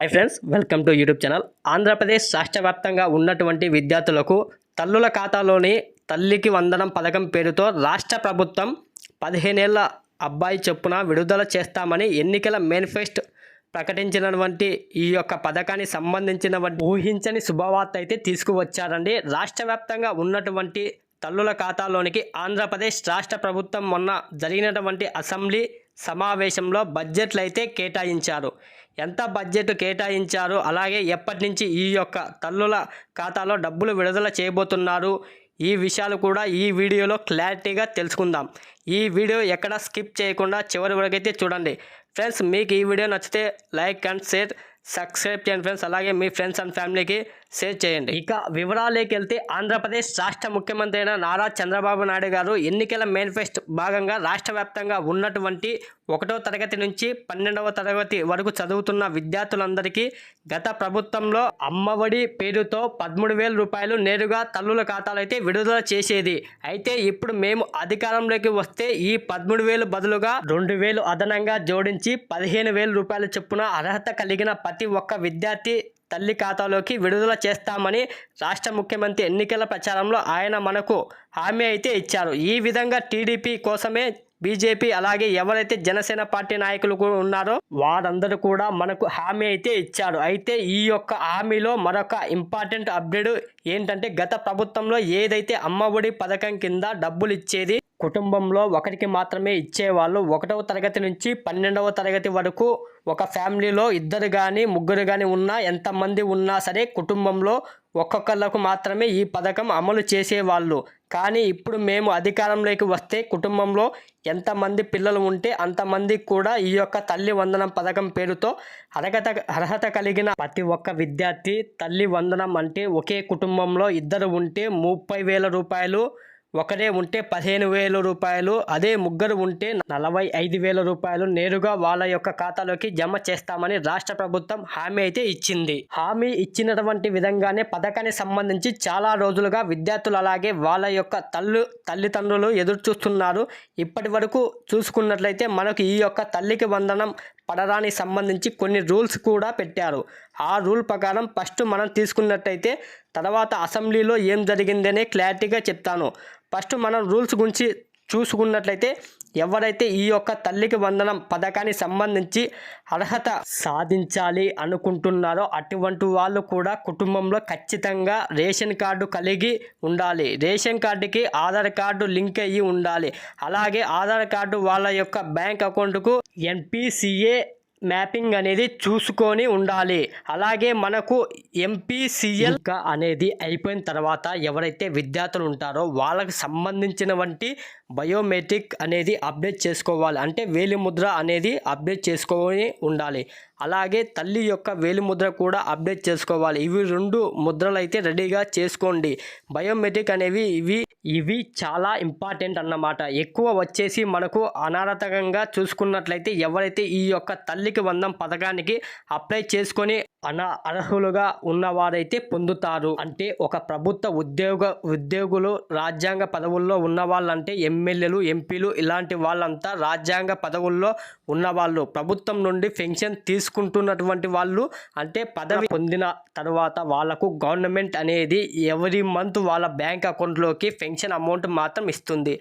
Hi friends welcome to YouTube channel Andhra Pradesh రాష్ట్ర వ్యాప్తంగా ఉన్నటువంటి విద్యార్థులకు తల్లుల ఖాతాలోని తల్లికి వందనం పథకం పేరుతో రాష్ట్ర ప్రభుత్వం పదిహేనేళ్ళ అబ్బాయి చొప్పున విడుదల చేస్తామని ఎన్నికల మేనిఫెస్ట్ ప్రకటించినటువంటి ఈ యొక్క పథకానికి సంబంధించినటువంటి ఊహించని శుభవార్త అయితే తీసుకువచ్చారండి. రాష్ట్ర వ్యాప్తంగా ఉన్నటువంటి తల్లుల ఖాతాలోనికి ఆంధ్రప్రదేశ్ రాష్ట్ర ప్రభుత్వం మొన్న జరిగినటువంటి అసెంబ్లీ సమావేశంలో బడ్జెట్లు అయితే కేటాయించారు. ఎంత బడ్జెట్ కేటాయించారు? అలాగే ఎప్పటి నుంచి ఈ యొక్క తల్లుల ఖాతాలో డబ్బులు విడుదల చేయబోతున్నారు? ఈ విషయాలు కూడా ఈ వీడియోలో క్లారిటీగా తెలుసుకుందాం. ఈ వీడియో ఎక్కడ స్కిప్ చేయకుండా చివరి వరకైతే చూడండి. ఫ్రెండ్స్ మీకు ఈ వీడియో నచ్చితే లైక్ అండ్ షేర్ సబ్స్క్రైబ్ చేయండి ఫ్రెండ్స్. అలాగే మీ ఫ్రెండ్స్ అండ్ ఫ్యామిలీకి షేర్ చేయండి. ఇక వివరాలకి వెళ్తే ఆంధ్రప్రదేశ్ రాష్ట్ర ముఖ్యమంత్రి అయిన నారా చంద్రబాబు నాయుడు గారు ఎన్నికల మేనిఫెస్ట్ భాగంగా రాష్ట్ర వ్యాప్తంగా ఉన్నటువంటి ఒకటో తరగతి నుంచి పన్నెండవ తరగతి వరకు చదువుతున్న విద్యార్థులందరికీ గత ప్రభుత్వంలో అమ్మఒడి పేరుతో పదమూడు వేల రూపాయలు నేరుగా తల్లుల ఖాతాలు అయితే విడుదల చేసేది. అయితే ఇప్పుడు మేము అధికారంలోకి వస్తే ఈ పదమూడు వేలు బదులుగా రెండు వేలు అదనంగా జోడించి పదిహేను వేల రూపాయల చొప్పున అర్హత కలిగిన ప్రతి ఒక్క విద్యార్థి తల్లి ఖాతాలోకి విడుదల చేస్తామని రాష్ట్ర ముఖ్యమంత్రి ఎన్నికల ప్రచారంలో ఆయన మనకు హామీ అయితే ఇచ్చారు. ఈ విధంగా టీడీపీ కోసమే బీజేపీ అలాగే ఎవరైతే జనసేన పార్టీ నాయకులు కూడా ఉన్నారో వారందరూ కూడా మనకు హామీ అయితే ఇచ్చారు. అయితే ఈ యొక్క హామీలో మరొక ఇంపార్టెంట్ అప్డేట్ ఏంటంటే గత ప్రభుత్వంలో ఏదైతే అమ్మఒడి పథకం కింద డబ్బులు ఇచ్చేది కుటుంబంలో ఒకరికి మాత్రమే ఇచ్చేవాళ్ళు ఒకటవ తరగతి నుంచి పన్నెండవ తరగతి వరకు ఒక ఫ్యామిలీలో ఇద్దరు కానీ ముగ్గురు కానీ ఉన్నా ఎంతమంది ఉన్నా సరే కుటుంబంలో ఒక్కొక్కళ్ళకు మాత్రమే ఈ పథకం అమలు చేసేవాళ్ళు. కానీ ఇప్పుడు మేము అధికారంలోకి వస్తే కుటుంబంలో ఎంతమంది పిల్లలు ఉంటే అంతమందికి కూడా ఈ యొక్క తల్లి వందనం పథకం పేరుతో అర్హత అర్హత కలిగిన ప్రతి ఒక్క విద్యార్థి తల్లి వందనం అంటే ఒకే కుటుంబంలో ఇద్దరు ఉంటే ముప్పై వేల రూపాయలు ఒకరే ఉంటే పదిహేను వేల రూపాయలు అదే ముగ్గురు ఉంటే నలభై ఐదు వేల రూపాయలు నేరుగా వాళ్ళ యొక్క ఖాతాలోకి జమ చేస్తామని రాష్ట్ర ప్రభుత్వం హామీ అయితే ఇచ్చింది. హామీ ఇచ్చినటువంటి విధంగానే పథకానికి సంబంధించి చాలా రోజులుగా విద్యార్థులు అలాగే వాళ్ళ యొక్క తల్లు తల్లిదండ్రులు ఎదురు చూస్తున్నారు ఇప్పటి వరకు చూసుకున్నట్లయితే మనకు ఈ యొక్క తల్లికి వందనం పడడానికి సంబంధించి కొన్ని రూల్స్ కూడా పెట్టారు. ఆ రూల్ ప్రకారం ఫస్ట్ మనం తీసుకున్నట్టయితే తర్వాత అసెంబ్లీలో ఏం జరిగిందనే క్లారిటీగా చెప్తాను. ఫస్ట్ మనం రూల్స్ గురించి చూసుకున్నట్లయితే ఎవరైతే ఈ యొక్క తల్లికి వందనం పథకానికి సంబంధించి అర్హత సాధించాలి అనుకుంటున్నారో అటువంటి వాళ్ళు కూడా కుటుంబంలో ఖచ్చితంగా రేషన్ కార్డు కలిగి ఉండాలి. రేషన్ కార్డుకి ఆధార్ కార్డు లింక్ అయ్యి ఉండాలి. అలాగే ఆధార్ కార్డు వాళ్ళ యొక్క బ్యాంక్ అకౌంట్కు ఎన్పిసిఏ మ్యాపింగ్ అనేది చూసుకొని ఉండాలి. అలాగే మనకు ఎంపీసీఎల్ అనేది అయిపోయిన తర్వాత ఎవరైతే విద్యార్థులు ఉంటారో వాళ్ళకి సంబంధించినవంటి బయోమెట్రిక్ అనేది అప్డేట్ చేసుకోవాలి. అంటే వేలిముద్ర అనేది అప్డేట్ చేసుకొని ఉండాలి. అలాగే తల్లి యొక్క వేలిముద్ర కూడా అప్డేట్ చేసుకోవాలి. ఇవి రెండు ముద్రలు అయితే రెడీగా చేసుకోండి. బయోమెట్రిక్ అనేవి ఇవి ఇవి చాలా ఇంపార్టెంట్ అన్నమాట. ఎక్కువ వచ్చేసి మనకు అనారతకంగా చూసుకున్నట్లయితే ఎవరైతే ఈ యొక్క తల్లికి వందం పథకానికి అప్లై చేసుకొని అన అర్హులుగా ఉన్నవారైతే పొందుతారు. అంటే ఒక ప్రభుత్వ ఉద్యోగ ఉద్యోగులు రాజ్యాంగ పదవుల్లో ఉన్న వాళ్ళంటే ఎమ్మెల్యేలు ఎంపీలు ఇలాంటి వాళ్ళంతా రాజ్యాంగ పదవుల్లో ఉన్నవాళ్ళు. ప్రభుత్వం నుండి పెన్షన్ తీసుకుంటున్నటువంటి వాళ్ళు అంటే పదవి పొందిన తర్వాత వాళ్ళకు గవర్నమెంట్ అనేది ఎవరి మంత్ వాళ్ళ బ్యాంక్ అకౌంట్లోకి పెన్షన్ అమౌంట్ మాత్రం ఇస్తుంది.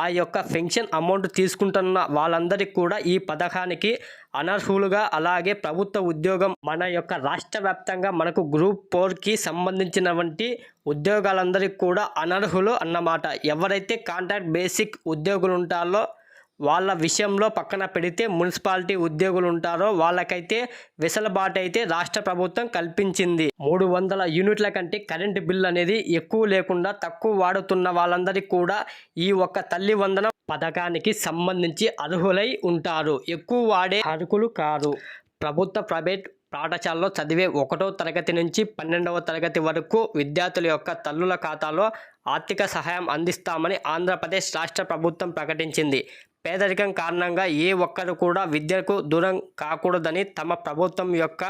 ఆ యొక్క పెన్షన్ అమౌంట్ తీసుకుంటున్న వాళ్ళందరికీ కూడా ఈ పథకానికి అనర్హులుగా అలాగే ప్రభుత్వ ఉద్యోగం మన యొక్క రాష్ట్ర వ్యాప్తంగా మనకు గ్రూప్ ఫోర్కి సంబంధించినటువంటి ఉద్యోగాలందరికీ కూడా అనర్హులు అన్నమాట. ఎవరైతే కాంట్రాక్ట్ బేసిక్ ఉద్యోగులు ఉంటారో వాళ్ళ విషయంలో పక్కన పెడితే మున్సిపాలిటీ ఉద్యోగులు ఉంటారో వాళ్ళకైతే వెసులుబాటు అయితే రాష్ట్ర ప్రభుత్వం కల్పించింది. మూడు వందల యూనిట్ల కంటే కరెంటు బిల్ అనేది ఎక్కువ లేకుండా తక్కువ వాడుతున్న వాళ్ళందరికీ కూడా ఈ ఒక్క తల్లి వందనం పథకానికి సంబంధించి అర్హులై ఉంటారు. ఎక్కువ వాడే అర్హులు కారు. ప్రభుత్వ ప్రైవేట్ పాఠశాలలో చదివే ఒకటో తరగతి నుంచి పన్నెండవ తరగతి వరకు విద్యార్థుల యొక్క తల్లుల ఖాతాలో ఆర్థిక సహాయం అందిస్తామని ఆంధ్రప్రదేశ్ రాష్ట్ర ప్రభుత్వం ప్రకటించింది. పేదరికం కారణంగా ఏ ఒక్కరు కూడా విద్యకు దూరం కాకూడదని తమ ప్రభుత్వం యొక్క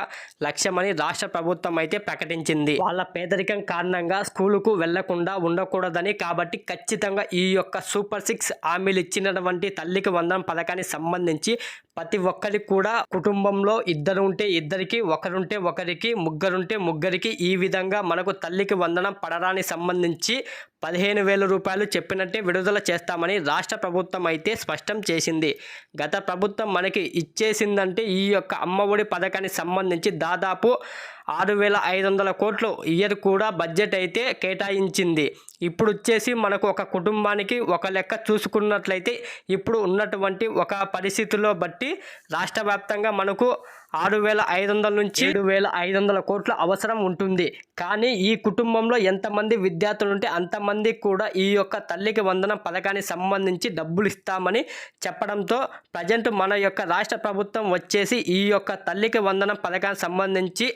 లక్ష్యమని రాష్ట్ర ప్రభుత్వం అయితే ప్రకటించింది. వాళ్ళ పేదరికం కారణంగా స్కూలుకు వెళ్ళకుండా ఉండకూడదని కాబట్టి ఖచ్చితంగా ఈ యొక్క సూపర్ సిక్స్ హామీలు ఇచ్చినటువంటి తల్లికి వందనం పథకానికి సంబంధించి ప్రతి ఒక్కరికి కూడా కుటుంబంలో ఇద్దరు ఉంటే ఇద్దరికి ఒకరుంటే ఒకరికి ముగ్గురుంటే ముగ్గురికి ఈ విధంగా మనకు తల్లికి వందనం పడరానికి సంబంధించి పదిహేను వేల రూపాయలు చెప్పినట్టే విడుదల చేస్తామని రాష్ట్ర ప్రభుత్వం అయితే స్పష్టం చేసింది. గత ప్రభుత్వం మనకి ఇచ్చేసిందంటే ఈ యొక్క అమ్మఒడి పథకానికి సంబంధించి దాదాపు ఆరు వేల ఐదు వందల కోట్లు ఇయర్ కూడా బడ్జెట్ అయితే కేటాయించింది. ఇప్పుడు వచ్చేసి మనకు ఒక కుటుంబానికి ఒక లెక్క చూసుకున్నట్లయితే ఇప్పుడు ఉన్నటువంటి ఒక పరిస్థితుల్లో బట్టి రాష్ట్ర వ్యాప్తంగా మనకు ఆరు వేల ఐదు వందల నుంచి ఏడు వేల ఐదు వందల కోట్ల అవసరం ఉంటుంది. కానీ ఈ కుటుంబంలో ఎంతమంది విద్యార్థులు ఉంటే అంతమంది కూడా ఈ యొక్క తల్లికి వందనం పథకానికి సంబంధించి డబ్బులు ఇస్తామని చెప్పడంతో ప్రజెంట్ మన యొక్క రాష్ట్ర ప్రభుత్వం వచ్చేసి ఈ యొక్క తల్లికి వందనం పథకానికి సంబంధించి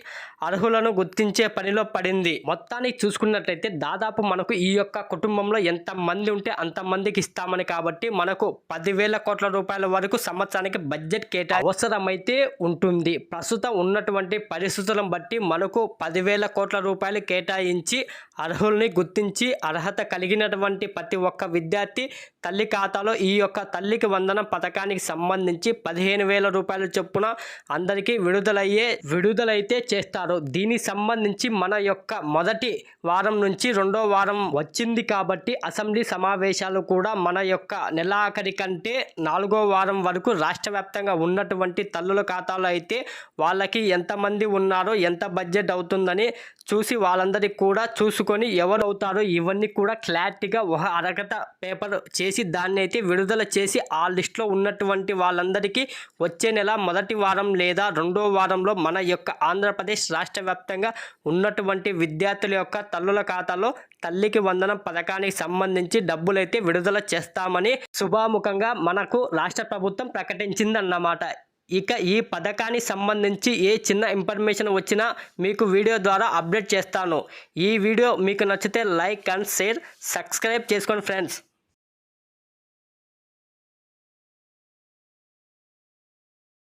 అర్హులను గుర్తించే పనిలో పడింది. మొత్తానికి చూసుకున్నట్లయితే దాదాపు మనకు ఈ యొక్క కుటుంబంలో ఎంత మంది ఉంటే అంతమందికి ఇస్తామని కాబట్టి మనకు పదివేల కోట్ల రూపాయల వరకు సంవత్సరానికి బడ్జెట్ కేటా అవసరమైతే ఉంటుంది. ప్రస్తుతం ఉన్నటువంటి పరిస్థితులను బట్టి మనకు పదివేల కోట్ల రూపాయలు కేటాయించి అర్హుల్ని గుర్తించి అర్హత కలిగినటువంటి ప్రతి ఒక్క విద్యార్థి తల్లి ఖాతాలో ఈ యొక్క తల్లికి వందనం పథకానికి సంబంధించి పదిహేను వేల రూపాయల చొప్పున అందరికీ విడుదలయ్యే విడుదలైతే చేస్తారు. దీనికి సంబంధించి మన యొక్క మొదటి వారం నుంచి రెండో వారం వచ్చింది కాబట్టి అసెంబ్లీ సమావేశాలు కూడా మన యొక్క నెలాఖరి కంటే నాలుగో వారం వరకు రాష్ట్ర ఉన్నటువంటి తల్లుల ఖాతాలో అయితే వాళ్ళకి ఎంతమంది ఉన్నారో ఎంత బడ్జెట్ అవుతుందని చూసి వాళ్ళందరికీ కూడా చూసుకొని ఎవరు అవుతారో ఇవన్నీ కూడా క్లారిటీగా ఒక అరగత పేపర్ చేసి దాన్ని అయితే విడుదల చేసి ఆ లిస్ట్లో ఉన్నటువంటి వాళ్ళందరికీ వచ్చే నెల మొదటి వారం లేదా రెండో వారంలో మన యొక్క ఆంధ్రప్రదేశ్ రాష్ట్ర వ్యాప్తంగా ఉన్నటువంటి విద్యార్థుల యొక్క తల్లుల ఖాతాలో తల్లికి వందనం పథకానికి సంబంధించి డబ్బులైతే విడుదల చేస్తామని శుభాముఖంగా మనకు రాష్ట్ర ప్రభుత్వం ప్రకటించిందన్నమాట. ఇక ఈ పథకానికి సంబంధించి ఏ చిన్న ఇన్ఫర్మేషన్ వచ్చినా మీకు వీడియో ద్వారా అప్డేట్ చేస్తాను. ఈ వీడియో మీకు నచ్చితే లైక్ అండ్ షేర్ సబ్స్క్రైబ్ చేసుకోండి ఫ్రెండ్స్.